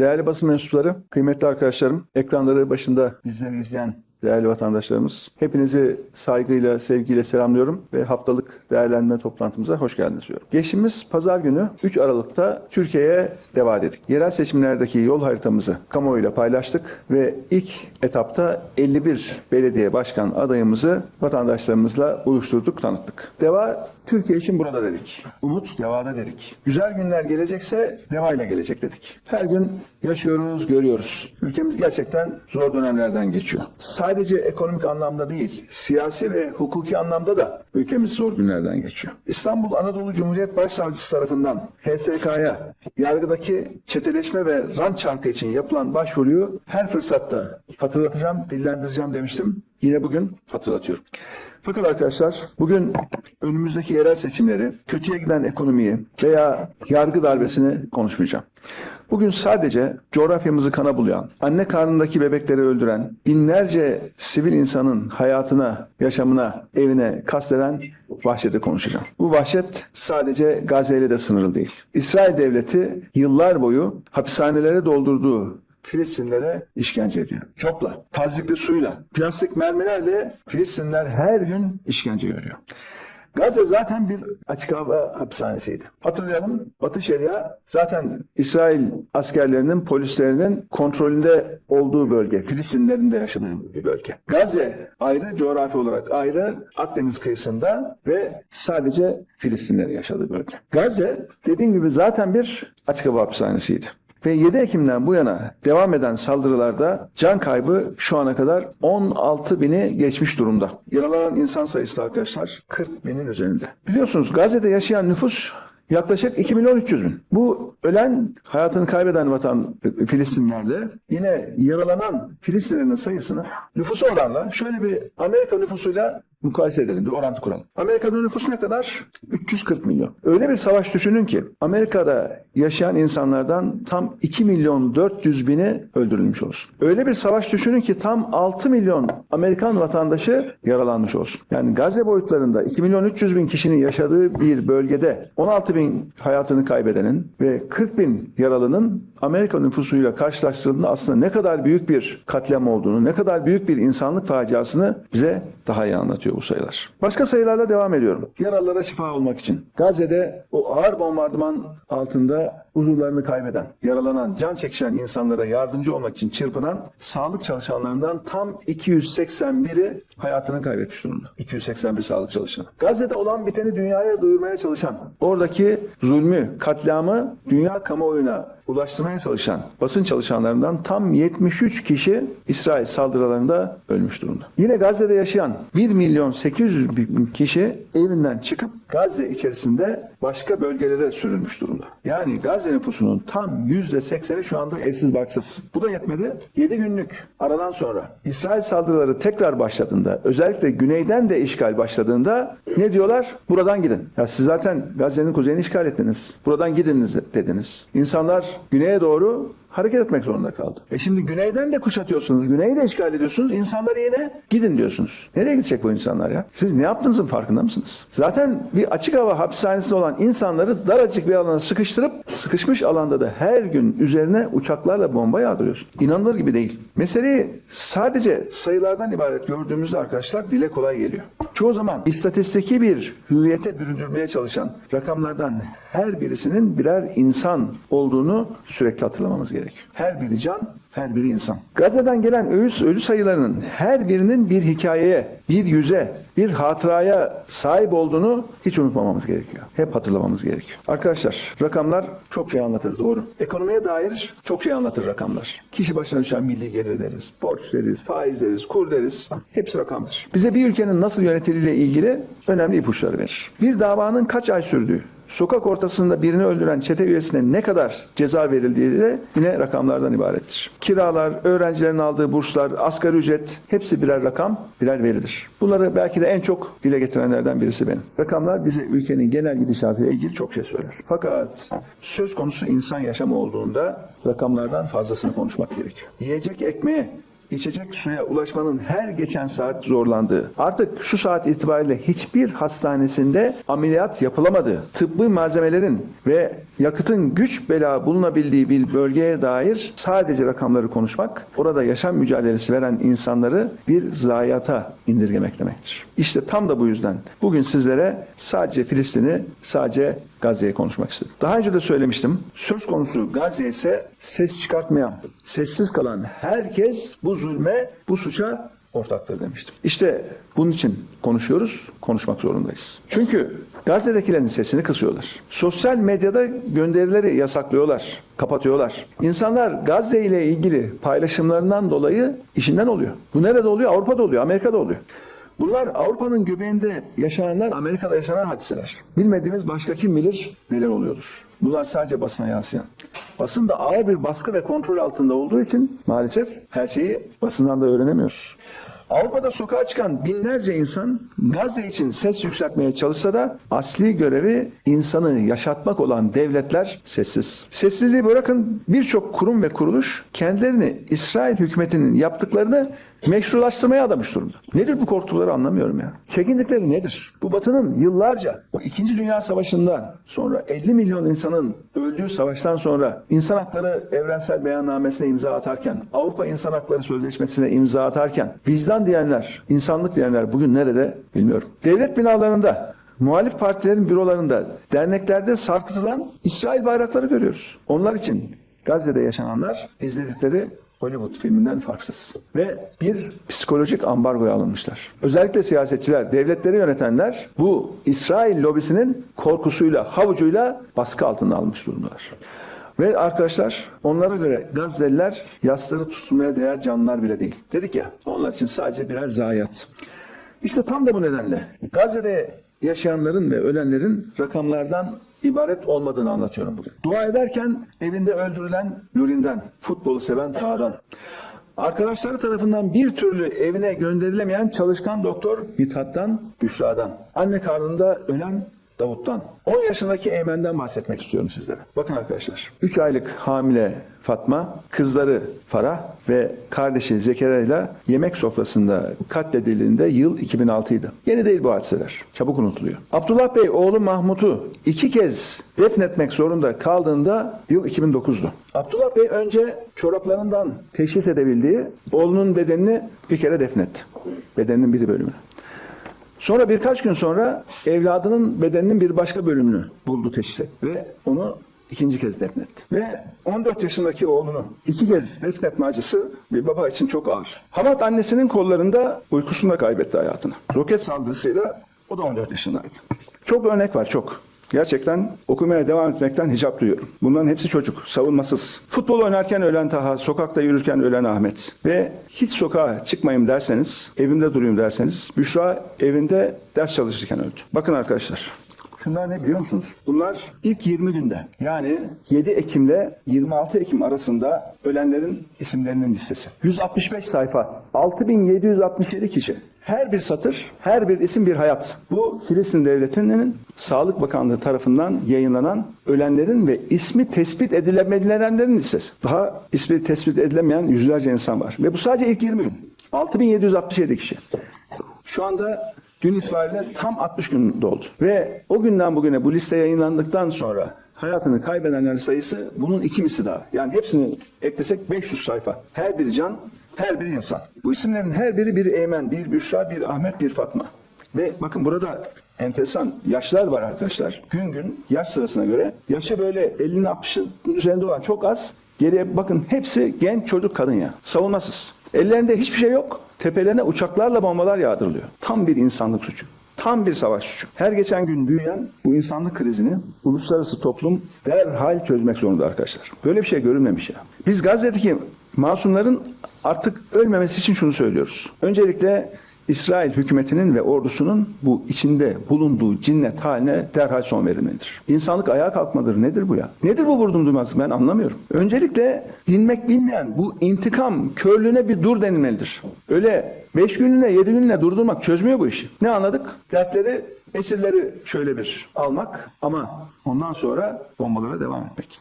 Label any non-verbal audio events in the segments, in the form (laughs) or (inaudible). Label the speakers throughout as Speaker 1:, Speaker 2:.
Speaker 1: Değerli basın mensupları, kıymetli arkadaşlarım, ekranları başında bizleri izleyen değerli vatandaşlarımız, hepinizi saygıyla, sevgiyle selamlıyorum ve haftalık değerlendirme toplantımıza hoş geldiniz diyorum. Geçtiğimiz pazar günü 3 Aralık'ta Türkiye'ye deva dedik. Yerel seçimlerdeki yol haritamızı kamuoyuyla paylaştık ve ilk etapta 51 belediye başkan adayımızı vatandaşlarımızla buluşturduk, tanıttık. Deva Türkiye için burada dedik. Umut devada dedik. Güzel günler gelecekse devayla gelecek dedik. Her gün yaşıyoruz, görüyoruz. Ülkemiz gerçekten zor dönemlerden geçiyor. Sadece ekonomik anlamda değil, siyasi ve hukuki anlamda da ülkemiz zor günlerden geçiyor. İstanbul Anadolu Cumhuriyet Başsavcısı tarafından HSK'ya yargıdaki çeteleşme ve rant çarkı için yapılan başvuruyu her fırsatta hatırlatacağım, dillendireceğim demiştim. Yine bugün hatırlatıyorum. Fakat arkadaşlar bugün önümüzdeki yerel seçimleri, kötüye giden ekonomiyi veya yargı darbesini konuşmayacağım. Bugün sadece coğrafyamızı kana bulayan, anne karnındaki bebekleri öldüren, binlerce sivil insanın hayatına, yaşamına, evine kasteden vahşeti konuşacağım. Bu vahşet sadece Gazze ile de sınırlı değil. İsrail devleti yıllar boyu hapishanelere doldurduğu Filistinlere işkence ediyor. Çopla, tazikli suyla, plastik mermilerle Filistinler her gün işkence görüyor. Gazze zaten bir açık hava hapishanesiydi. Hatırlayalım Batı Şeria zaten İsrail askerlerinin, polislerinin kontrolünde olduğu bölge. Filistinlerin de yaşadığı bir bölge. Gazze ayrı, coğrafi olarak ayrı Akdeniz kıyısında ve sadece Filistinlerin yaşadığı bölge. Gazze dediğim gibi zaten bir açık hava hapishanesiydi. Ve 7 Ekim'den bu yana devam eden saldırılarda can kaybı şu ana kadar 16 bini geçmiş durumda. Yaralanan insan sayısı da arkadaşlar 40 binin üzerinde. Biliyorsunuz Gazze'de yaşayan nüfus yaklaşık 2 milyon 300 bin. Bu ölen, hayatını kaybeden vatan Filistinlerle yine yaralanan Filistinlerin sayısını nüfusu oranla şöyle bir Amerika nüfusuyla mukayese edelim, bir orantı kuralım. Amerika'nın nüfusu ne kadar? 340 milyon. Öyle bir savaş düşünün ki Amerika'da yaşayan insanlardan tam 2 milyon 400 bini öldürülmüş olsun. Öyle bir savaş düşünün ki tam 6 milyon Amerikan vatandaşı yaralanmış olsun. Yani Gazze boyutlarında 2 milyon 300 bin kişinin yaşadığı bir bölgede 16 bin hayatını kaybedenin ve 40 bin yaralının Amerika nüfusuyla karşılaştırıldığında aslında ne kadar büyük bir katliam olduğunu, ne kadar büyük bir insanlık faciasını bize daha iyi anlatıyor bu sayılar. Başka sayılarla devam ediyorum. Yaralılara şifa olmak için. Gazze'de o ağır bombardıman altında huzurlarını kaybeden, yaralanan, can çekişen insanlara yardımcı olmak için çırpınan sağlık çalışanlarından tam 281'i hayatını kaybetmiş durumda. 281 sağlık çalışanı. Gazze'de olan biteni dünyaya duyurmaya çalışan, oradaki zulmü, katliamı dünya kamuoyuna ulaştırmaya çalışan basın çalışanlarından tam 73 kişi İsrail saldırılarında ölmüş durumda. Yine Gazze'de yaşayan 1 milyon 800 bin kişi evinden çıkıp Gazze içerisinde başka bölgelere sürülmüş durumda. Yani Gazze nüfusunun tam %80'i şu anda evsiz barksız. Bu da yetmedi. 7 günlük aradan sonra İsrail saldırıları tekrar başladığında özellikle güneyden de işgal başladığında ne diyorlar? Buradan gidin. Ya siz zaten Gazze'nin kuzeyini işgal ettiniz. Buradan gidiniz dediniz. İnsanlar güneye doğru hareket etmek zorunda kaldı. E şimdi güneyden de kuşatıyorsunuz, güneyi de işgal ediyorsunuz. İnsanlara yine gidin diyorsunuz. Nereye gidecek bu insanlar ya? Siz ne yaptığınızın farkında mısınız? Zaten bir açık hava hapishanesinde olan insanları daracık bir alana sıkıştırıp sıkışmış alanda da her gün üzerine uçaklarla bomba yağdırıyorsun. İnanılır gibi değil. Meseleyi sadece sayılardan ibaret gördüğümüzde arkadaşlar dile kolay geliyor. Çoğu zaman istatistiki bir hüviyete büründürmeye çalışan rakamlardan her birisinin birer insan olduğunu sürekli hatırlamamız gerekiyor. Her biri can, her biri insan. Gazze'den gelen ölü, ölü sayılarının her birinin bir hikayeye, bir yüze, bir hatıraya sahip olduğunu hiç unutmamamız gerekiyor. Hep hatırlamamız gerekiyor. Arkadaşlar rakamlar çok şey anlatır doğru. Ekonomiye dair çok şey anlatır rakamlar. Kişi başına düşen milli gelir deriz, borç deriz, faiz deriz, kur deriz. Hepsi rakamdır. Bize bir ülkenin nasıl yönetildiğiyle ilgili önemli ipuçları verir. Bir davanın kaç ay sürdüğü, sokak ortasında birini öldüren çete üyesine ne kadar ceza verildiği de yine rakamlardan ibarettir. Kiralar, öğrencilerin aldığı burslar, asgari ücret hepsi birer rakam, birer veridir. Bunları belki de en çok dile getirenlerden birisi benim. Rakamlar bize ülkenin genel gidişatıyla ilgili çok şey söyler. Fakat söz konusu insan yaşamı olduğunda rakamlardan fazlasını konuşmak gerekiyor. Yiyecek ekmeği içecek suya ulaşmanın her geçen saat zorlandığı, artık şu saat itibariyle hiçbir hastanesinde ameliyat yapılamadığı, tıbbi malzemelerin ve yakıtın güç bela bulunabildiği bir bölgeye dair sadece rakamları konuşmak, orada yaşam mücadelesi veren insanları bir zayiata indirgemek demektir. İşte tam da bu yüzden bugün sizlere sadece Filistin'i, sadece Gazze'yi konuşmak istedim. Daha önce de söylemiştim. Söz konusu Gazze ise ses çıkartmayan, sessiz kalan herkes bu zulme, bu suça ortaktır demiştim. İşte bunun için konuşuyoruz, konuşmak zorundayız. Çünkü Gazze'dekilerin sesini kısıyorlar. Sosyal medyada gönderileri yasaklıyorlar, kapatıyorlar. İnsanlar Gazze ile ilgili paylaşımlarından dolayı işinden oluyor. Bu nerede oluyor? Avrupa'da oluyor, Amerika'da oluyor. Bunlar Avrupa'nın göbeğinde yaşananlar, Amerika'da yaşanan hadiseler. Bilmediğimiz başka kim bilir neler oluyordur. Bunlar sadece basına yansıyan. Basın da ağır bir baskı ve kontrol altında olduğu için maalesef her şeyi basından da öğrenemiyoruz. Avrupa'da sokağa çıkan binlerce insan Gazze için ses yükseltmeye çalışsa da asli görevi insanı yaşatmak olan devletler sessiz. Sessizliği bırakın birçok kurum ve kuruluş kendilerini İsrail hükümetinin yaptıklarını meşrulaştırmaya adamış durumda. Nedir bu korkuları anlamıyorum ya. Çekindikleri nedir? Bu batının yıllarca o 2. Dünya Savaşı'ndan sonra 50 milyon insanın öldüğü savaştan sonra insan hakları evrensel beyannamesine imza atarken, Avrupa İnsan Hakları Sözleşmesi'ne imza atarken, vicdan diyenler, insanlık diyenler bugün nerede bilmiyorum. Devlet binalarında Muhalif partilerin bürolarında, derneklerde sarkıtılan İsrail bayrakları görüyoruz. Onlar için Gazze'de yaşananlar izledikleri Hollywood filminden farksız. Ve bir psikolojik ambargoya alınmışlar. Özellikle siyasetçiler, devletleri yönetenler bu İsrail lobisinin korkusuyla, havucuyla baskı altına almış durumdalar. Ve arkadaşlar onlara göre Gazze'liler yasları tutulmaya değer canlılar bile değil. Dedik ya onlar için sadece birer zayiat. İşte tam da bu nedenle Gazze'de yaşayanların ve ölenlerin rakamlardan ibaret olmadığını anlatıyorum bugün. Dua ederken evinde öldürülen Lulin'den, futbolu seven Taha'dan, arkadaşları tarafından bir türlü evine gönderilemeyen çalışkan doktor Mithat'tan, Büşra'dan, anne karnında ölen Davut'tan, 10 yaşındaki Eymen'den bahsetmek istiyorum sizlere. Bakın arkadaşlar, 3 aylık hamile Fatma, kızları Farah ve kardeşi Zekeriya ile yemek sofrasında katledildiğinde yıl 2006 idi. Yeni değil bu hadiseler. Çabuk unutuluyor. Abdullah Bey oğlu Mahmut'u iki kez defnetmek zorunda kaldığında yıl 2009'du. Abdullah Bey önce çoraplarından teşhis edebildiği oğlunun bedenini bir kere defnetti. Bedeninin bir bölümünü. Sonra birkaç gün sonra evladının bedeninin bir başka bölümünü buldu teşhis etti ve onu ikinci kez defnetti. Ve 14 yaşındaki oğlunu iki kez defnetme acısı bir baba için çok ağır. Hamat annesinin kollarında uykusunda kaybetti hayatını. Roket saldırısıyla o da 14 yaşındaydı. Çok örnek var çok. Gerçekten okumaya devam etmekten hicap duyuyorum. Bunların hepsi çocuk, savunmasız. Futbol oynarken ölen Taha, sokakta yürürken ölen Ahmet. Ve hiç sokağa çıkmayayım derseniz, evimde durayım derseniz, Büşra evinde ders çalışırken öldü. Bakın arkadaşlar, Şunlar ne biliyor musunuz? Bunlar ilk 20 günde yani 7 Ekim ile 26 Ekim arasında ölenlerin isimlerinin listesi. 165 sayfa, 6767 kişi. Her bir satır, her bir isim bir hayat. Bu Filistin Devleti'nin Sağlık Bakanlığı tarafından yayınlanan ölenlerin ve ismi tespit edilemeyenlerin listesi. Daha ismi tespit edilemeyen yüzlerce insan var. Ve bu sadece ilk 20 gün. 6767 kişi. Şu anda Dün itibariyle tam 60 gün doldu. Ve o günden bugüne bu liste yayınlandıktan sonra hayatını kaybedenlerin sayısı bunun iki misli daha. Yani hepsini eklesek 500 sayfa. Her bir can, her bir insan. Bu isimlerin her biri bir Eymen, bir Büşra, bir Ahmet, bir Fatma. Ve bakın burada enteresan yaşlar var arkadaşlar. Gün gün yaş sırasına göre yaşı böyle 50'nin 60'ın üzerinde olan çok az. Geriye bakın hepsi genç çocuk kadın ya. Savunmasız. Ellerinde hiçbir şey yok. Tepelerine uçaklarla bombalar yağdırılıyor. Tam bir insanlık suçu. Tam bir savaş suçu. Her geçen gün büyüyen bu insanlık krizini uluslararası toplum derhal çözmek zorunda arkadaşlar. Böyle bir şey görülmemiş ya. Biz Gazze'deki masumların artık ölmemesi için şunu söylüyoruz. Öncelikle İsrail hükümetinin ve ordusunun bu içinde bulunduğu cinnet haline derhal son verilmelidir. İnsanlık ayağa kalkmadır. Nedir bu ya? Nedir bu vurdum duymazlık ben anlamıyorum. Öncelikle dinmek bilmeyen bu intikam körlüğüne bir dur denilmelidir. Öyle beş günlüğüne yedi günlüğüne durdurmak çözmüyor bu işi. Ne anladık? Dertleri esirleri şöyle bir almak ama ondan sonra bombalara devam etmek.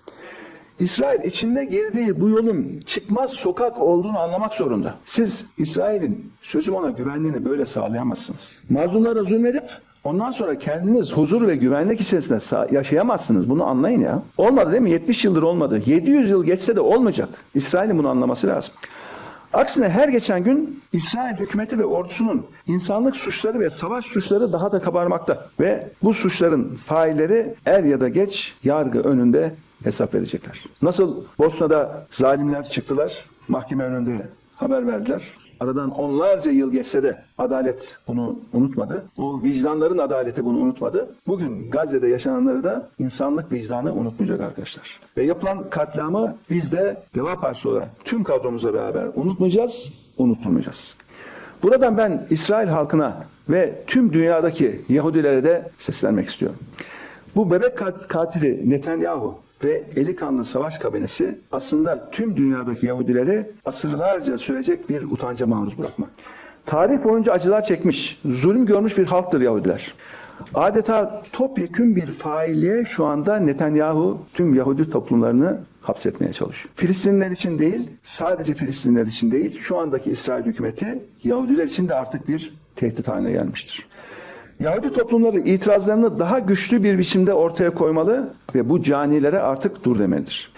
Speaker 1: İsrail içinde girdiği bu yolun çıkmaz sokak olduğunu anlamak zorunda. Siz İsrail'in sözüm ona güvenliğini böyle sağlayamazsınız. Mazlumlara zulmedip ondan sonra kendiniz huzur ve güvenlik içerisinde yaşayamazsınız. Bunu anlayın ya. Olmadı değil mi? 70 yıldır olmadı. 700 yıl geçse de olmayacak. İsrail'in bunu anlaması lazım. Aksine her geçen gün İsrail hükümeti ve ordusunun insanlık suçları ve savaş suçları daha da kabarmakta. Ve bu suçların failleri er ya da geç yargı önünde hesap verecekler. Nasıl Bosna'da zalimler çıktılar, mahkeme önünde haber verdiler. Aradan onlarca yıl geçse de adalet bunu unutmadı. O vicdanların adaleti bunu unutmadı. Bugün Gazze'de yaşananları da insanlık vicdanı unutmayacak arkadaşlar. Ve yapılan katliamı biz de Deva Partisi olarak tüm kadromuzla beraber unutmayacağız, unutturmayacağız. Buradan ben İsrail halkına ve tüm dünyadaki Yahudilere de seslenmek istiyorum. Bu bebek kat- katili Netanyahu ve eli kanlı savaş kabinesi aslında tüm dünyadaki Yahudileri asırlarca sürecek bir utanca maruz bırakmak. Tarih boyunca acılar çekmiş, zulüm görmüş bir halktır Yahudiler. Adeta topyekün bir failliğe şu anda Netanyahu tüm Yahudi toplumlarını hapsetmeye çalışıyor. Filistinliler için değil, sadece Filistinliler için değil, şu andaki İsrail hükümeti Yahudiler için de artık bir tehdit haline gelmiştir. Yahudi toplumları itirazlarını daha güçlü bir biçimde ortaya koymalı ve bu canilere artık dur demelidir.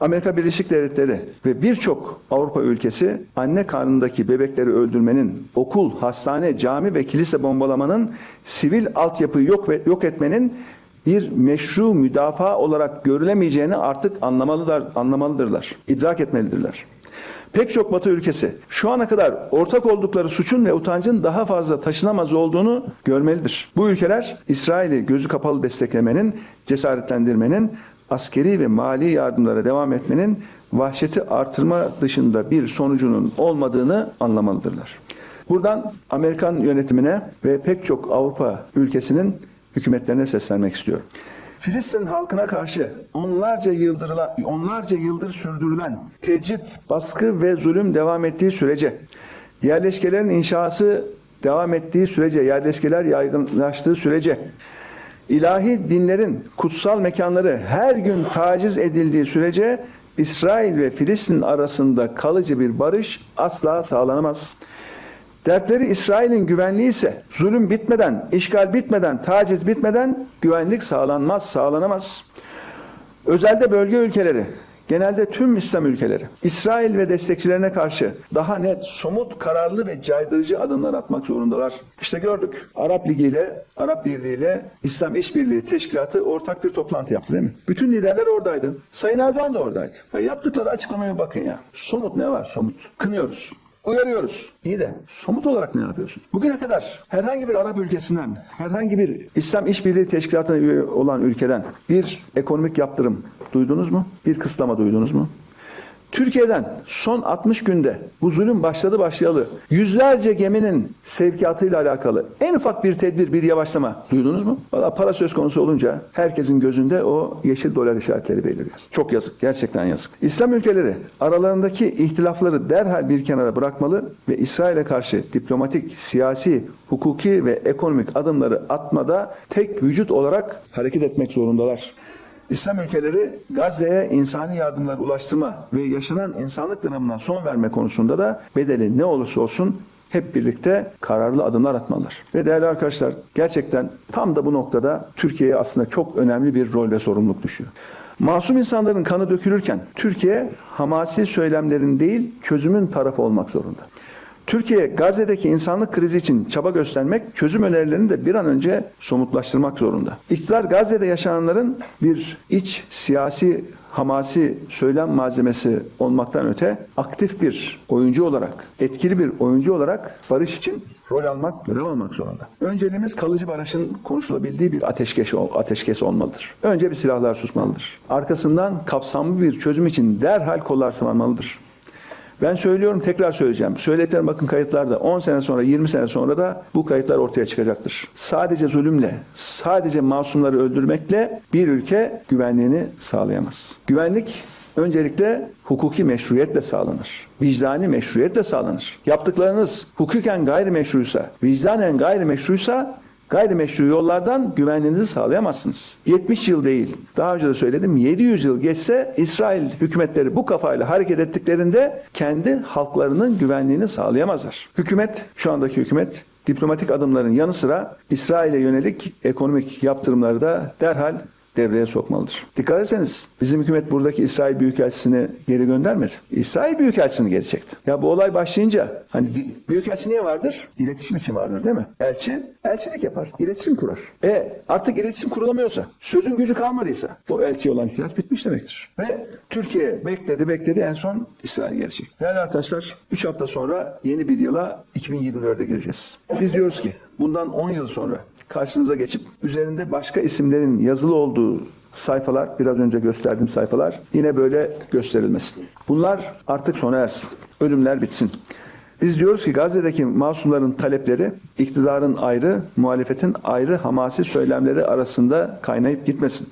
Speaker 1: Amerika Birleşik Devletleri ve birçok Avrupa ülkesi anne karnındaki bebekleri öldürmenin, okul, hastane, cami ve kilise bombalamanın, sivil altyapıyı yok ve yok etmenin bir meşru müdafaa olarak görülemeyeceğini artık anlamalılar, anlamalıdırlar, idrak etmelidirler. Pek çok Batı ülkesi şu ana kadar ortak oldukları suçun ve utancın daha fazla taşınamaz olduğunu görmelidir. Bu ülkeler İsrail'i gözü kapalı desteklemenin, cesaretlendirmenin, askeri ve mali yardımlara devam etmenin vahşeti artırma dışında bir sonucunun olmadığını anlamalıdırlar. Buradan Amerikan yönetimine ve pek çok Avrupa ülkesinin hükümetlerine seslenmek istiyorum. Filistin halkına karşı onlarca yıldırılan, onlarca yıldır sürdürülen tecrit, baskı ve zulüm devam ettiği sürece, yerleşkelerin inşası devam ettiği sürece, yerleşkeler yaygınlaştığı sürece, ilahi dinlerin kutsal mekanları her gün taciz edildiği sürece İsrail ve Filistin arasında kalıcı bir barış asla sağlanamaz. Dertleri İsrail'in güvenliği ise zulüm bitmeden, işgal bitmeden, taciz bitmeden güvenlik sağlanmaz, sağlanamaz. Özelde bölge ülkeleri, genelde tüm İslam ülkeleri, İsrail ve destekçilerine karşı daha net, somut, kararlı ve caydırıcı adımlar atmak zorundalar. İşte gördük. Arap Ligi ile, Arap Birliği ile İslam İşbirliği Teşkilatı ortak bir toplantı yaptı değil mi? Bütün liderler oradaydı. Sayın Erdoğan da oradaydı. Ya yaptıkları açıklamaya bakın ya. Somut ne var somut? Kınıyoruz. Uyarıyoruz. İyi de somut olarak ne yapıyorsun? Bugüne kadar herhangi bir Arap ülkesinden, herhangi bir İslam İşbirliği Teşkilatı'na üye olan ülkeden bir ekonomik yaptırım duydunuz mu? Bir kısıtlama duydunuz mu? Türkiye'den son 60 günde bu zulüm başladı başlayalı yüzlerce geminin sevkiyatıyla alakalı en ufak bir tedbir, bir yavaşlama duydunuz mu? Valla para söz konusu olunca herkesin gözünde o yeşil dolar işaretleri beliriyor. Çok yazık, gerçekten yazık. İslam ülkeleri aralarındaki ihtilafları derhal bir kenara bırakmalı ve İsrail'e karşı diplomatik, siyasi, hukuki ve ekonomik adımları atmada tek vücut olarak hareket etmek zorundalar. İslam ülkeleri Gazze'ye insani yardımlar ulaştırma ve yaşanan insanlık dramına son verme konusunda da bedeli ne olursa olsun hep birlikte kararlı adımlar atmalılar. Ve değerli arkadaşlar gerçekten tam da bu noktada Türkiye'ye aslında çok önemli bir rol ve sorumluluk düşüyor. Masum insanların kanı dökülürken Türkiye hamasi söylemlerin değil çözümün tarafı olmak zorunda. Türkiye Gazze'deki insanlık krizi için çaba göstermek, çözüm önerilerini de bir an önce somutlaştırmak zorunda. İktidar Gazze'de yaşananların bir iç siyasi hamasi söylem malzemesi olmaktan öte aktif bir oyuncu olarak, etkili bir oyuncu olarak barış için rol almak, görev almak zorunda. Önceliğimiz kalıcı barışın konuşulabildiği bir ateşkes, ateşkes olmalıdır. Önce bir silahlar susmalıdır. Arkasından kapsamlı bir çözüm için derhal kollar sıvanmalıdır. Ben söylüyorum tekrar söyleyeceğim. Söylediklerim bakın kayıtlarda 10 sene sonra 20 sene sonra da bu kayıtlar ortaya çıkacaktır. Sadece zulümle, sadece masumları öldürmekle bir ülke güvenliğini sağlayamaz. Güvenlik öncelikle hukuki meşruiyetle sağlanır. Vicdani meşruiyetle sağlanır. Yaptıklarınız hukuken gayrimeşruysa, vicdanen gayrimeşruysa Gayrimeşru yollardan güvenliğinizi sağlayamazsınız. 70 yıl değil, daha önce de söyledim 700 yıl geçse İsrail hükümetleri bu kafayla hareket ettiklerinde kendi halklarının güvenliğini sağlayamazlar. Hükümet, şu andaki hükümet diplomatik adımların yanı sıra İsrail'e yönelik ekonomik yaptırımları da derhal devreye sokmalıdır. Dikkat ederseniz bizim hükümet buradaki İsrail Büyükelçisini geri göndermedi. İsrail Büyükelçisini geri çekti. Ya bu olay başlayınca hani Büyükelçi niye vardır? İletişim için vardır değil mi? Elçi elçilik yapar, iletişim kurar. E artık iletişim kurulamıyorsa, sözün gücü kalmadıysa bu elçiye olan ihtiyaç bitmiş demektir. Ve Türkiye bekledi bekledi en son İsrail geri çekti. Değerli arkadaşlar 3 hafta sonra yeni bir yıla 2024'e gireceğiz. Biz diyoruz ki bundan 10 yıl sonra karşınıza geçip üzerinde başka isimlerin yazılı olduğu sayfalar, biraz önce gösterdiğim sayfalar yine böyle gösterilmesin. Bunlar artık sona ersin. Ölümler bitsin. Biz diyoruz ki Gazze'deki masumların talepleri iktidarın ayrı, muhalefetin ayrı hamasi söylemleri arasında kaynayıp gitmesin.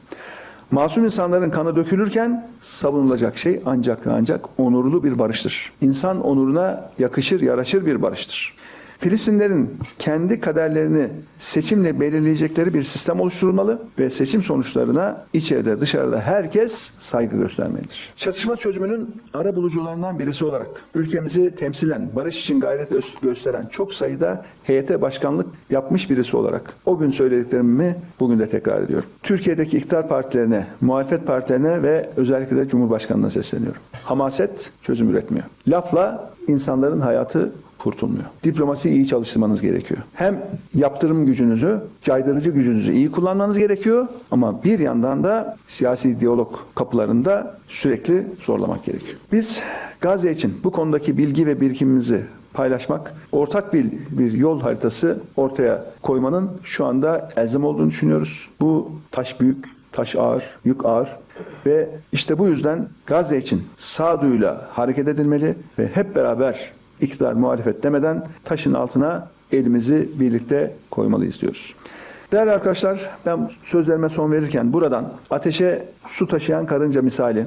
Speaker 1: Masum insanların kanı dökülürken savunulacak şey ancak ancak onurlu bir barıştır. İnsan onuruna yakışır, yaraşır bir barıştır. Filistinlerin kendi kaderlerini seçimle belirleyecekleri bir sistem oluşturulmalı ve seçim sonuçlarına içeride dışarıda herkes saygı göstermelidir. Çatışma çözümünün ara bulucularından birisi olarak ülkemizi temsilen barış için gayret gös- gösteren çok sayıda heyete başkanlık yapmış birisi olarak o gün söylediklerimi bugün de tekrar ediyorum. Türkiye'deki iktidar partilerine, muhalefet partilerine ve özellikle de Cumhurbaşkanı'na sesleniyorum. Hamaset çözüm üretmiyor. Lafla insanların hayatı kurtulmuyor. Diplomasiyi iyi çalıştırmanız gerekiyor. Hem yaptırım gücünüzü, caydırıcı gücünüzü iyi kullanmanız gerekiyor ama bir yandan da siyasi diyalog kapılarında sürekli zorlamak gerekiyor. Biz Gazze için bu konudaki bilgi ve birikimimizi paylaşmak, ortak bir, bir yol haritası ortaya koymanın şu anda elzem olduğunu düşünüyoruz. Bu taş büyük, taş ağır, yük ağır ve işte bu yüzden Gazze için sağduyuyla hareket edilmeli ve hep beraber iktidar muhalefet demeden taşın altına elimizi birlikte koymalıyız diyoruz. Değerli arkadaşlar ben sözlerime son verirken buradan ateşe su taşıyan karınca misali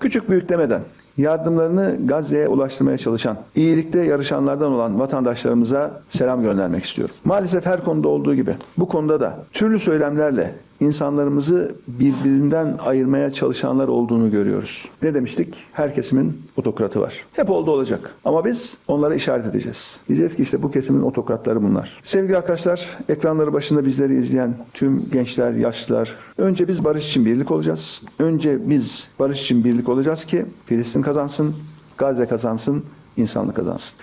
Speaker 1: küçük büyük demeden yardımlarını Gazze'ye ulaştırmaya çalışan, iyilikte yarışanlardan olan vatandaşlarımıza selam göndermek istiyorum. Maalesef her konuda olduğu gibi bu konuda da türlü söylemlerle insanlarımızı birbirinden ayırmaya çalışanlar olduğunu görüyoruz. Ne demiştik? Her kesimin otokratı var. Hep oldu olacak. Ama biz onlara işaret edeceğiz. Diyeceğiz ki işte bu kesimin otokratları bunlar. Sevgili arkadaşlar, ekranları başında bizleri izleyen tüm gençler, yaşlılar, önce biz barış için birlik olacağız. Önce biz barış için birlik olacağız ki Filistin kazansın, Gazze kazansın, insanlık kazansın.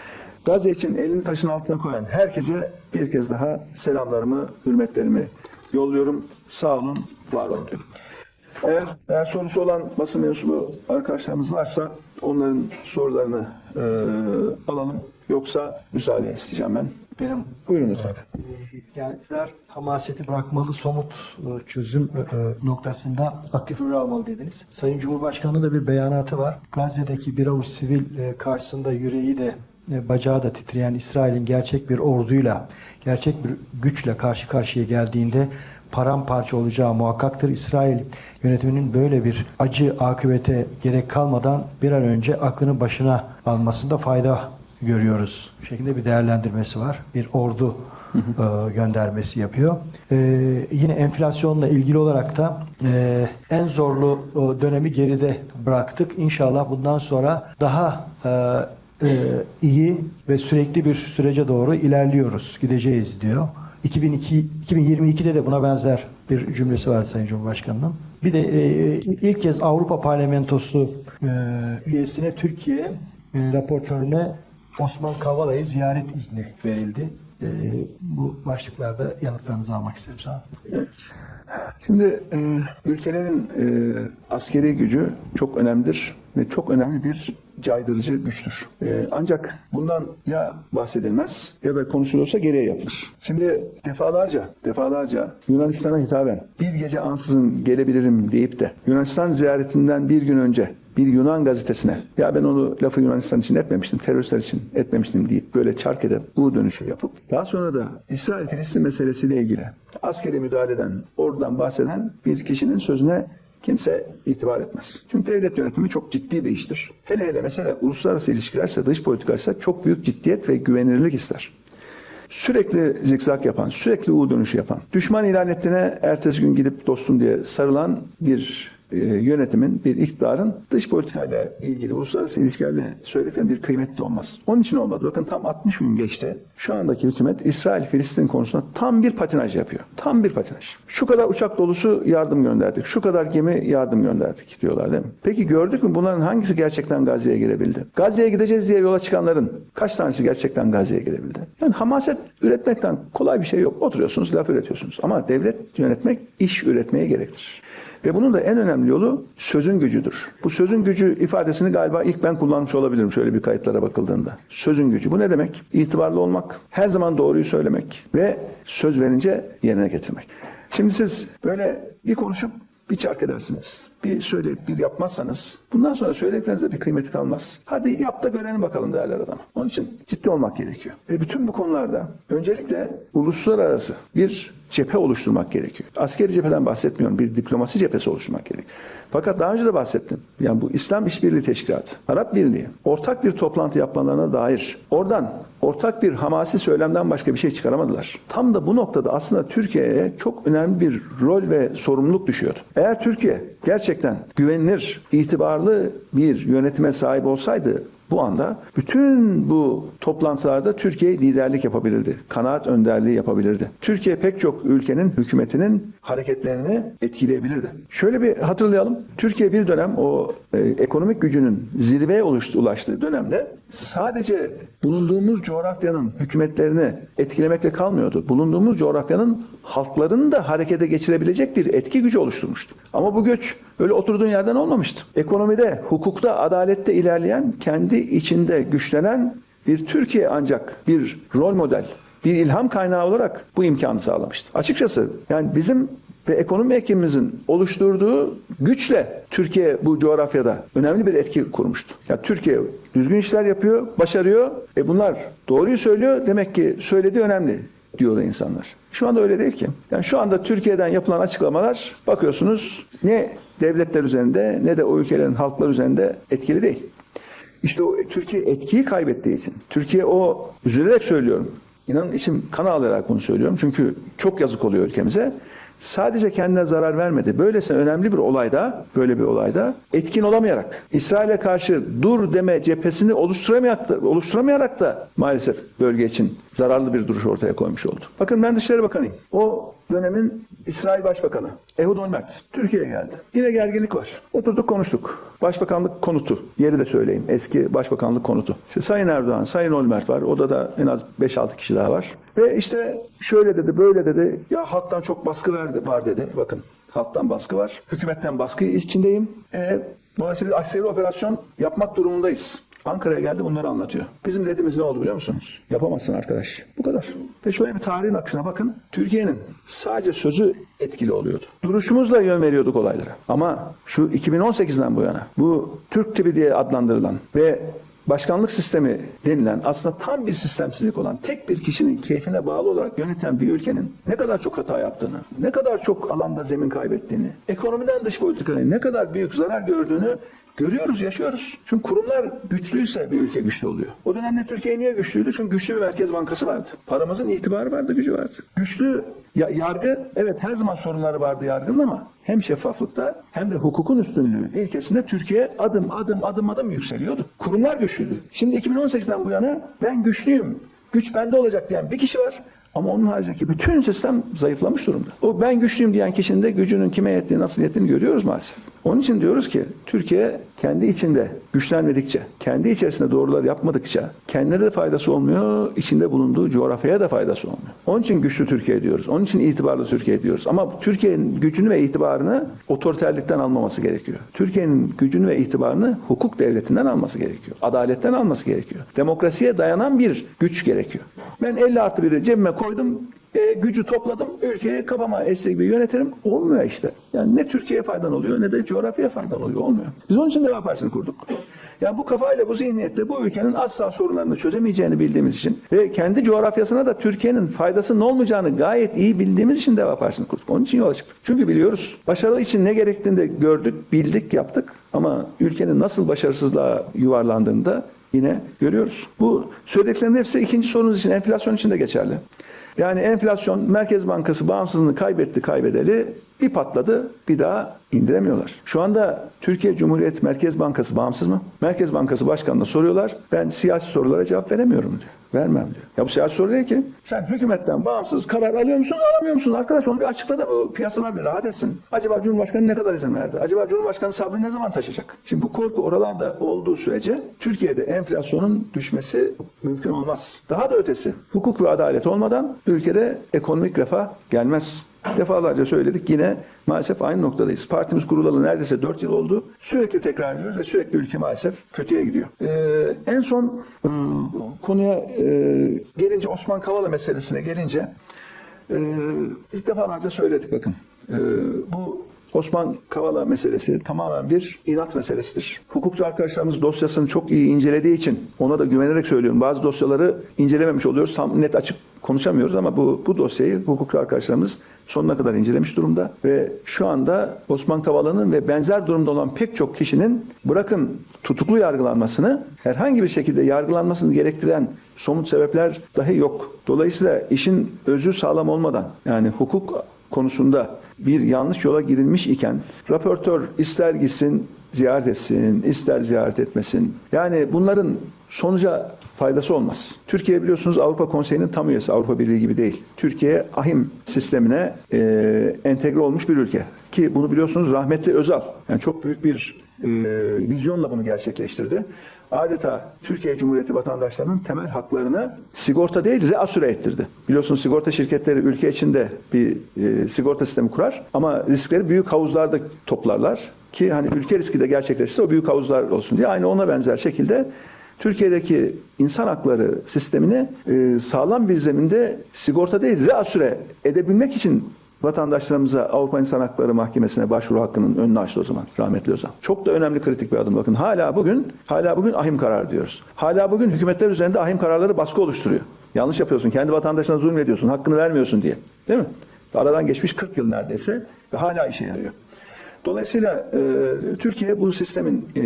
Speaker 1: Gazze için elini taşın altına koyan herkese bir kez daha selamlarımı, hürmetlerimi yolluyorum. Sağ olun, var olun. Eğer, eğer sorusu olan basın mensubu arkadaşlarımız varsa onların sorularını e, alalım. Yoksa müsaade isteyeceğim ben.
Speaker 2: Benim
Speaker 1: Buyurun lütfen.
Speaker 2: iktidar hamaseti bırakmalı, somut e, çözüm e, e, noktasında aktif rol almalı dediniz. Sayın Cumhurbaşkanı da bir beyanatı var. Gazze'deki bir avuç sivil karşısında yüreği de bacağı da titreyen İsrail'in gerçek bir orduyla, gerçek bir güçle karşı karşıya geldiğinde paramparça olacağı muhakkaktır. İsrail yönetiminin böyle bir acı akıbete gerek kalmadan bir an önce aklını başına almasında fayda görüyoruz şeklinde bir değerlendirmesi var. Bir ordu e, göndermesi yapıyor. E, yine enflasyonla ilgili olarak da e, en zorlu dönemi geride bıraktık. İnşallah bundan sonra daha e, e, iyi ve sürekli bir sürece doğru ilerliyoruz, gideceğiz diyor. 2002, 2022'de de buna benzer bir cümlesi var Sayın Cumhurbaşkanı'nın. Bir de e, ilk kez Avrupa Parlamentosu e, üyesine Türkiye e, raportörüne Osman Kavala'yı ziyaret izni verildi. E, bu başlıklarda yanıtlarınızı almak isterim. Olun.
Speaker 1: Şimdi e, ülkelerin e, askeri gücü çok önemlidir ve çok önemli bir caydırıcı güçtür. E, ancak bundan ya bahsedilmez ya da konuşulursa geriye yapılır. Şimdi defalarca, defalarca Yunanistan'a hitaben bir gece ansızın gelebilirim deyip de Yunanistan ziyaretinden bir gün önce bir Yunan gazetesine ya ben onu lafı Yunanistan için etmemiştim, teröristler için etmemiştim deyip böyle çark edip bu dönüşü yapıp daha sonra da İsrail-Filistin meselesiyle ilgili askeri müdahaleden, oradan bahseden bir kişinin sözüne kimse itibar etmez. Çünkü devlet yönetimi çok ciddi bir iştir. Hele hele mesela uluslararası ilişkilerse, dış politikaysa çok büyük ciddiyet ve güvenilirlik ister. sürekli zikzak yapan, sürekli U dönüşü yapan, düşman ilan ettiğine ertesi gün gidip dostum diye sarılan bir e, yönetimin, bir iktidarın dış politikayla ilgili, uluslararası ilişkilerle söylediklerinin bir kıymeti de olmaz. Onun için olmadı. Bakın tam 60 gün geçti. Şu andaki hükümet İsrail-Filistin konusunda tam bir patinaj yapıyor. Tam bir patinaj. Şu kadar uçak dolusu yardım gönderdik. Şu kadar gemi yardım gönderdik diyorlar değil mi? Peki gördük mü bunların hangisi gerçekten Gazze'ye girebildi? Gazze'ye gideceğiz diye yola çıkanların kaç tanesi gerçekten Gazze'ye girebildi? Yani hamaset üretmekten kolay bir şey yok. Oturuyorsunuz, laf üretiyorsunuz. Ama devlet yönetmek iş üretmeye gerektirir. Ve bunun da en önemli yolu sözün gücüdür. Bu sözün gücü ifadesini galiba ilk ben kullanmış olabilirim şöyle bir kayıtlara bakıldığında. Sözün gücü. Bu ne demek? İtibarlı olmak, her zaman doğruyu söylemek ve söz verince yerine getirmek. Şimdi siz böyle bir konuşup bir çark edersiniz. Bir söyleyip bir yapmazsanız bundan sonra söylediklerinizde bir kıymeti kalmaz. Hadi yap da görelim bakalım derler adam. Onun için ciddi olmak gerekiyor. Ve bütün bu konularda öncelikle uluslararası bir cephe oluşturmak gerekiyor. Askeri cepheden bahsetmiyorum. Bir diplomasi cephesi oluşturmak gerekiyor. Fakat daha önce de bahsettim. Yani bu İslam İşbirliği Teşkilatı, Arap Birliği ortak bir toplantı yapmalarına dair oradan ortak bir hamasi söylemden başka bir şey çıkaramadılar. Tam da bu noktada aslında Türkiye'ye çok önemli bir rol ve sorumluluk düşüyordu. Eğer Türkiye gerçekten güvenilir, itibarlı bir yönetime sahip olsaydı bu anda bütün bu toplantılarda Türkiye liderlik yapabilirdi. Kanaat önderliği yapabilirdi. Türkiye pek çok ülkenin hükümetinin hareketlerini etkileyebilirdi. Şöyle bir hatırlayalım. Türkiye bir dönem o e, ekonomik gücünün zirveye ulaştığı dönemde sadece bulunduğumuz coğrafyanın hükümetlerini etkilemekle kalmıyordu. Bulunduğumuz coğrafyanın halklarını da harekete geçirebilecek bir etki gücü oluşturmuştu. Ama bu göç öyle oturduğun yerden olmamıştı. Ekonomide, hukukta, adalette ilerleyen, kendi içinde güçlenen bir Türkiye ancak bir rol model, bir ilham kaynağı olarak bu imkanı sağlamıştı. Açıkçası yani bizim ve ekonomi ekibimizin oluşturduğu güçle Türkiye bu coğrafyada önemli bir etki kurmuştu. Ya Türkiye düzgün işler yapıyor, başarıyor. E bunlar doğruyu söylüyor. Demek ki söylediği önemli diyordu insanlar. Şu anda öyle değil ki. Yani şu anda Türkiye'den yapılan açıklamalar bakıyorsunuz ne devletler üzerinde ne de o ülkelerin halklar üzerinde etkili değil. İşte o Türkiye etkiyi kaybettiği için. Türkiye o üzülerek söylüyorum. İnanın içim kan ağlayarak bunu söylüyorum. Çünkü çok yazık oluyor ülkemize. Sadece kendine zarar vermedi. Böylesine önemli bir olayda, böyle bir olayda etkin olamayarak, İsrail'e karşı dur deme cephesini oluşturamayarak da, oluşturamayarak da maalesef bölge için zararlı bir duruş ortaya koymuş oldu. Bakın ben Dışişleri Bakanıyım. O dönemin İsrail Başbakanı Ehud Olmert Türkiye'ye geldi. Yine gerginlik var. Oturduk konuştuk. Başbakanlık konutu. Yeri de söyleyeyim. Eski başbakanlık konutu. İşte Sayın Erdoğan, Sayın Olmert var. Odada en az 5-6 kişi daha var. Ve işte şöyle dedi, böyle dedi. Ya halktan çok baskı verdi, var dedi. Bakın halktan baskı var. Hükümetten baskı içindeyim. E, dolayısıyla askeri operasyon yapmak durumundayız. Ankara'ya geldi bunları anlatıyor. Bizim dediğimiz ne oldu biliyor musunuz? Yapamazsın arkadaş. Bu kadar. Ve şöyle bir tarihin akışına bakın. Türkiye'nin sadece sözü etkili oluyordu. Duruşumuzla yön veriyorduk olaylara. Ama şu 2018'den bu yana bu Türk tipi diye adlandırılan ve başkanlık sistemi denilen aslında tam bir sistemsizlik olan tek bir kişinin keyfine bağlı olarak yöneten bir ülkenin ne kadar çok hata yaptığını, ne kadar çok alanda zemin kaybettiğini, ekonomiden dış politikanın ne kadar büyük zarar gördüğünü görüyoruz, yaşıyoruz. Çünkü kurumlar güçlüyse bir ülke güçlü oluyor. O dönemde Türkiye niye güçlüydü? Çünkü güçlü bir merkez bankası vardı. Paramızın itibarı vardı, gücü vardı. Güçlü ya, yargı, evet her zaman sorunları vardı yargının ama hem şeffaflıkta hem de hukukun üstünlüğü ilkesinde Türkiye adım adım adım adım yükseliyordu. Kurumlar güçlüydü. Şimdi 2018'den bu yana ben güçlüyüm, güç bende olacak diyen bir kişi var. Ama onun haricindeki bütün sistem zayıflamış durumda. O ben güçlüyüm diyen kişinin de gücünün kime yettiğini, nasıl yettiğini görüyoruz maalesef. Onun için diyoruz ki Türkiye kendi içinde güçlenmedikçe, kendi içerisinde doğrular yapmadıkça kendine de faydası olmuyor, içinde bulunduğu coğrafyaya da faydası olmuyor. Onun için güçlü Türkiye diyoruz. Onun için itibarlı Türkiye diyoruz. Ama Türkiye'nin gücünü ve itibarını otoriterlikten almaması gerekiyor. Türkiye'nin gücünü ve itibarını hukuk devletinden alması gerekiyor. Adaletten alması gerekiyor. Demokrasiye dayanan bir güç gerekiyor. Ben 50 artı 1'i cebime koydum, e, gücü topladım, ülkeyi kafama estiği gibi yönetirim. Olmuyor işte. Yani ne Türkiye'ye faydan oluyor ne de coğrafyaya faydan oluyor. Olmuyor. Biz onun için Deva Partisi'ni kurduk. Yani bu kafayla, bu zihniyetle bu ülkenin asla sorunlarını çözemeyeceğini bildiğimiz için ve kendi coğrafyasına da Türkiye'nin faydasının olmayacağını gayet iyi bildiğimiz için Deva Partisi'ni kurduk. Onun için yola çıktık. Çünkü biliyoruz. Başarı için ne gerektiğini de gördük, bildik, yaptık. Ama ülkenin nasıl başarısızlığa yuvarlandığını da yine görüyoruz. Bu söylediklerin hepsi ikinci sorunuz için enflasyon için de geçerli. Yani enflasyon Merkez Bankası bağımsızlığını kaybetti kaybedeli bir patladı bir daha indiremiyorlar. Şu anda Türkiye Cumhuriyet Merkez Bankası bağımsız mı? Merkez Bankası Başkanı'na soruyorlar. Ben siyasi sorulara cevap veremiyorum diyor. Vermem diyor. Ya bu siyasi soru değil ki. Sen hükümetten bağımsız karar alıyor musun, alamıyor musun? Arkadaş onu bir açıkla da bu piyasalar bir rahat etsin. Acaba Cumhurbaşkanı ne kadar izin verdi? Acaba Cumhurbaşkanı sabrı ne zaman taşıyacak? Şimdi bu korku oralarda olduğu sürece Türkiye'de enflasyonun düşmesi mümkün olmaz. Daha da ötesi. Hukuk ve adalet olmadan ülkede ekonomik refah gelmez. Defalarca söyledik yine maalesef aynı noktadayız. Partimiz kurulalı neredeyse 4 yıl oldu. Sürekli tekrar ediyoruz ve sürekli ülke maalesef kötüye gidiyor. Ee, en son e, konuya e, gelince Osman Kavala meselesine gelince e, biz defalarca söyledik bakın. E, bu Osman Kavala meselesi tamamen bir inat meselesidir. Hukukçu arkadaşlarımız dosyasını çok iyi incelediği için ona da güvenerek söylüyorum. Bazı dosyaları incelememiş oluyoruz. Tam net açık konuşamıyoruz ama bu, bu dosyayı hukukçu arkadaşlarımız sonuna kadar incelemiş durumda. Ve şu anda Osman Kavala'nın ve benzer durumda olan pek çok kişinin bırakın tutuklu yargılanmasını herhangi bir şekilde yargılanmasını gerektiren somut sebepler dahi yok. Dolayısıyla işin özü sağlam olmadan yani hukuk konusunda bir yanlış yola girilmiş iken raportör ister gitsin ziyaret etsin, ister ziyaret etmesin. Yani bunların sonuca faydası olmaz. Türkiye biliyorsunuz Avrupa Konseyi'nin tam üyesi Avrupa Birliği gibi değil. Türkiye ahim sistemine e, entegre olmuş bir ülke. Ki bunu biliyorsunuz rahmetli Özal. Yani çok büyük bir e, vizyonla bunu gerçekleştirdi. Adeta Türkiye Cumhuriyeti vatandaşlarının temel haklarını sigorta değil reasüre ettirdi. Biliyorsunuz sigorta şirketleri ülke içinde bir e, sigorta sistemi kurar ama riskleri büyük havuzlarda toplarlar ki hani ülke riski de gerçekleşirse o büyük havuzlar olsun diye aynı ona benzer şekilde Türkiye'deki insan hakları sistemini e, sağlam bir zeminde sigorta değil reasüre edebilmek için vatandaşlarımıza Avrupa İnsan Hakları Mahkemesi'ne başvuru hakkının önünü açtı o zaman rahmetli Özal. Çok da önemli kritik bir adım. Bakın hala bugün hala bugün ahim karar diyoruz. Hala bugün hükümetler üzerinde ahim kararları baskı oluşturuyor. Yanlış yapıyorsun. Kendi vatandaşına zulmediyorsun. Hakkını vermiyorsun diye. Değil mi? Aradan geçmiş 40 yıl neredeyse ve hala işe yarıyor. Dolayısıyla e, Türkiye bu sistemin e,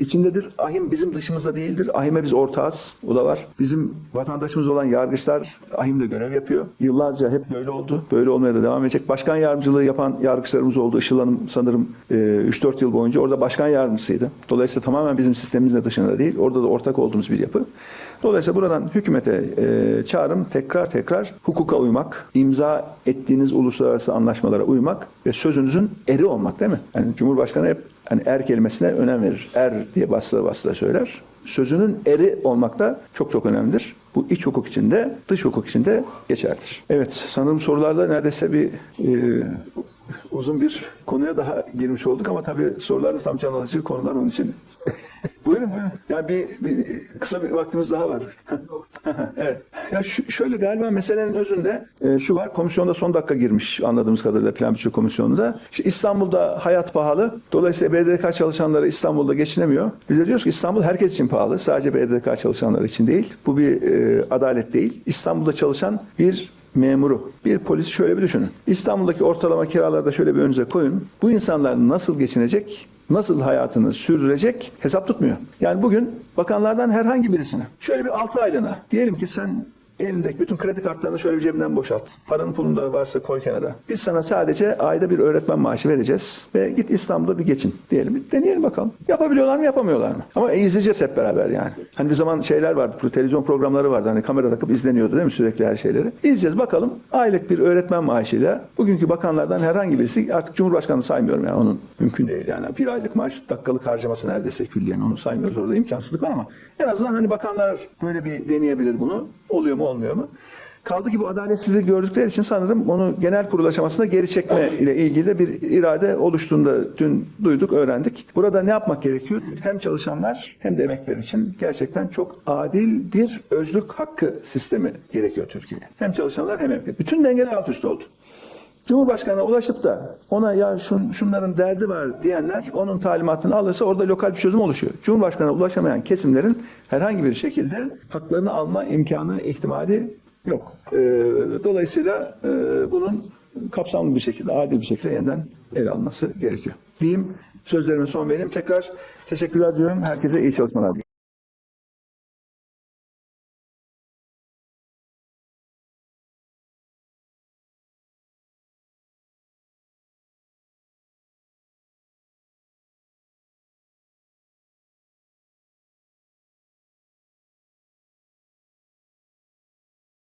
Speaker 1: içindedir. Ahim bizim dışımızda değildir. Ahime biz ortağız. O da var. Bizim vatandaşımız olan yargıçlar ahimde görev yapıyor. Yıllarca hep böyle oldu. Böyle olmaya da devam edecek. Başkan yardımcılığı yapan yargıçlarımız oldu. Işıl Hanım sanırım e, 3-4 yıl boyunca orada başkan yardımcısıydı. Dolayısıyla tamamen bizim sistemimizin de dışında değil. Orada da ortak olduğumuz bir yapı. Dolayısıyla buradan hükümete e, çağrım tekrar tekrar hukuka uymak, imza ettiğiniz uluslararası anlaşmalara uymak ve sözünüzün eri olmak değil mi? Yani Cumhurbaşkanı hep hani er kelimesine önem verir. Er diye bastıra bastıra söyler. Sözünün eri olmak da çok çok önemlidir. Bu iç hukuk içinde, dış hukuk içinde geçerlidir. Evet, sanırım sorularda neredeyse bir e, uzun bir konuya daha girmiş olduk ama tabii sorular da tam can alıcı konular onun için. Buyurun buyurun. Yani bir, bir kısa bir vaktimiz daha var. (laughs) evet. Ya şu, şöyle galiba meselenin özünde e, şu var. Komisyonda son dakika girmiş anladığımız kadarıyla plan bütçe komisyonunda. İşte İstanbul'da hayat pahalı. Dolayısıyla BDDK çalışanları İstanbul'da geçinemiyor. Biz de diyoruz ki İstanbul herkes için pahalı. Sadece BDDK çalışanları için değil. Bu bir e, adalet değil. İstanbul'da çalışan bir memuru, bir polis şöyle bir düşünün. İstanbul'daki ortalama kiraları da şöyle bir önünüze koyun. Bu insanlar nasıl geçinecek? Nasıl hayatını sürdürecek hesap tutmuyor. Yani bugün bakanlardan herhangi birisine şöyle bir 6 aylığına diyelim ki sen elindeki bütün kredi kartlarını şöyle bir cebinden boşalt. Paranın pulun da varsa koy kenara. Biz sana sadece ayda bir öğretmen maaşı vereceğiz ve git İstanbul'da bir geçin diyelim. Bir deneyelim bakalım. Yapabiliyorlar mı yapamıyorlar mı? Ama izleyeceğiz hep beraber yani. Hani bir zaman şeyler vardı, televizyon programları vardı. Hani kamera takıp izleniyordu değil mi sürekli her şeyleri. İzleyeceğiz bakalım. Aylık bir öğretmen maaşıyla bugünkü bakanlardan herhangi birisi artık Cumhurbaşkanı saymıyorum yani onun mümkün değil yani. Bir aylık maaş dakikalık harcaması neredeyse külliyen onu saymıyoruz. Orada imkansızlık var ama en azından hani bakanlar böyle bir deneyebilir bunu. Oluyor mu olmuyor mu? Kaldı ki bu adaletsizliği gördükleri için sanırım onu genel kurul aşamasında geri çekme ile ilgili de bir irade oluştuğunu da dün duyduk, öğrendik. Burada ne yapmak gerekiyor? Hem çalışanlar hem de emekler için gerçekten çok adil bir özlük hakkı sistemi gerekiyor Türkiye'ye. Hem çalışanlar hem emekler. Bütün dengeler alt üst oldu. Cumhurbaşkanına ulaşıp da ona ya şun, şunların derdi var diyenler onun talimatını alırsa orada lokal bir çözüm oluşuyor. Cumhurbaşkanına ulaşamayan kesimlerin herhangi bir şekilde haklarını alma imkanı, ihtimali yok. Ee, dolayısıyla e, bunun kapsamlı bir şekilde, adil bir şekilde yeniden ele alınması gerekiyor. Diyeyim, sözlerime son vereyim. Tekrar teşekkürler diyorum. Herkese iyi çalışmalar diliyorum.